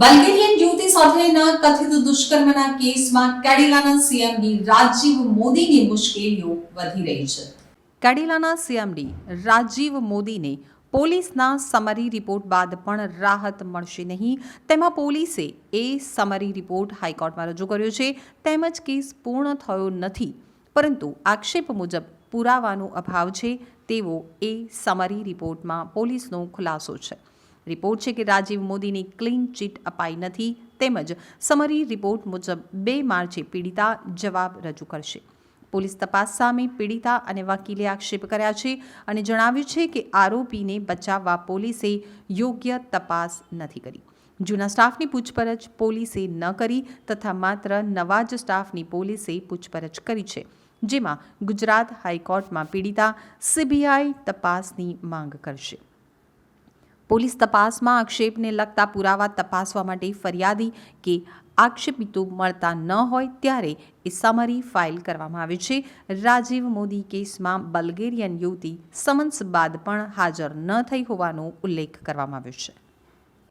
Bulgarian યુવતી સાથેના કથિત દુષ્કર્મના કેસમાં કેડિલાના સીએમડી રાજીવ મોદીની મુશ્કેલીઓ વધી રહી છે. કેડિલાના સીએમડી રાજીવ મોદીને પોલીસના સમરી રિપોર્ટ બાદ પણ રાહત મળશે નહીં. તેમાં પોલીસે એ સમરી રિપોર્ટ હાઈકોર્ટમાં રજૂ કર્યો છે. તેમજ કેસ પૂર્ણ થયો નથી. પરંતુ આક્ષેપ મુજબ પુરાવાનો અભાવ છે. તેવો એ સમરી રિપોર્ટમાં પોલીસનો ખુલાસો છે. રિપોર્ટ છે કે રાજીવ મોદીની ક્લીન ચીટ અપાઈ નથી, તેમજ સમરી રિપોર્ટ મુજબ બે માર્ચે પીડિતા જવાબ રજૂ કરશે. પોલીસ તપાસ સામે પીડિતા અને વકીલે આક્ષેપ કર્યા છે અને જણાવ્યું છે કે આરોપીને બચાવવા પોલીસે યોગ્ય તપાસ નથી કરી. જૂના સ્ટાફની પૂછપરછ પોલીસે ન કરી તથા માત્ર નવા જ સ્ટાફની પોલીસે પૂછપરછ કરી છે, જેમાં ગુજરાત હાઈકોર્ટમાં પીડિતા સીબીઆઈ તપાસની માંગ કરશે. પોલીસ તપાસમાં આક્ષેપને લગતા પુરાવા તપાસવા માટે ફરિયાદી કે આક્ષેપિતો મળતા ન હોય ત્યારે એ સમરી ફાઇલ કરવામાં આવે છે. રાજીવ મોદી કેસમાં બલ્ગેરિયન યુવતી સમન્સ બાદ પણ હાજર ન થઈ હોવાનો ઉલ્લેખ કરવામાં આવ્યો છે.